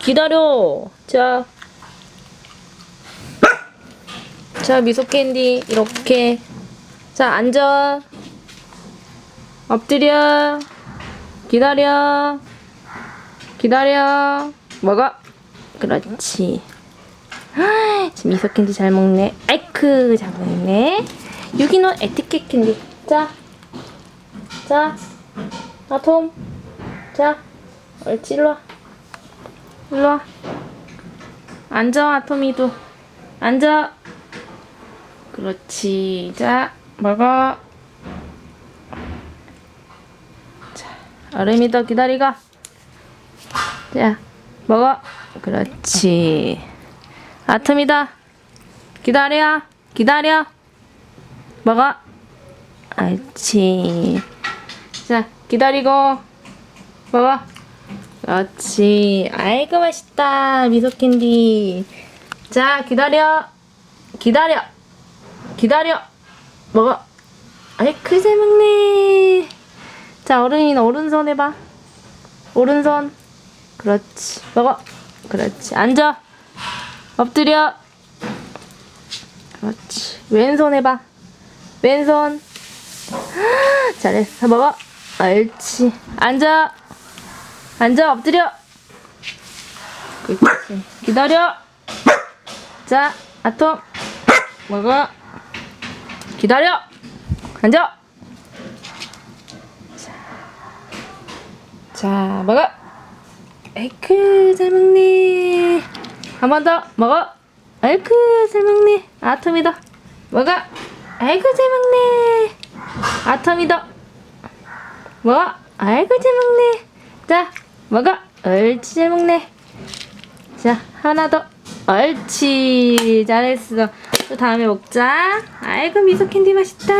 기다려. 자. 자, 미소 캔디 이렇게. 자, 앉아. 엎드려. 기다려. 기다려. 먹어. 그렇지. 아, 지금 미소 캔디 잘 먹네. 아이크 잘 먹네. 유기농 에티켓 캔디. 자. 자. 아톰. 자. 일로 와. 일로 와. 앉아, 아톰이도. 앉아. 그렇지. 자, 먹어. 자, 얼음이도 기다리고. 자, 먹어. 그렇지. 아톰이다. 기다려. 기다려. 먹어. 옳지. 자, 기다리고. 먹어. 그렇지. 아이고, 맛있다. 미소캔디. 자, 기다려. 기다려. 기다려. 먹어. 아이고, 잘 먹네. 자, 어른이는 오른손 해봐. 오른손. 그렇지. 먹어. 그렇지. 앉아. 엎드려. 그렇지. 왼손 해봐. 왼손. 잘했어. 먹어. 옳지. 앉아. 앉아. 엎드려. 그렇지. 기다려. 자, 아톰. 먹어. 기다려. 앉아. 자, 자 먹어. 에이크, 잘 먹네. 한 번 더 먹어. 아이쿠 잘 먹네. 아톰이다. 먹어. 아이고 잘 먹네. 아톰이다. 먹어. 아이고 잘 먹네. 자 먹어. 옳지 잘 먹네. 자 하나 더. 옳지 잘했어. 또 다음에 먹자. 아이고 미소 캔디 맛있다.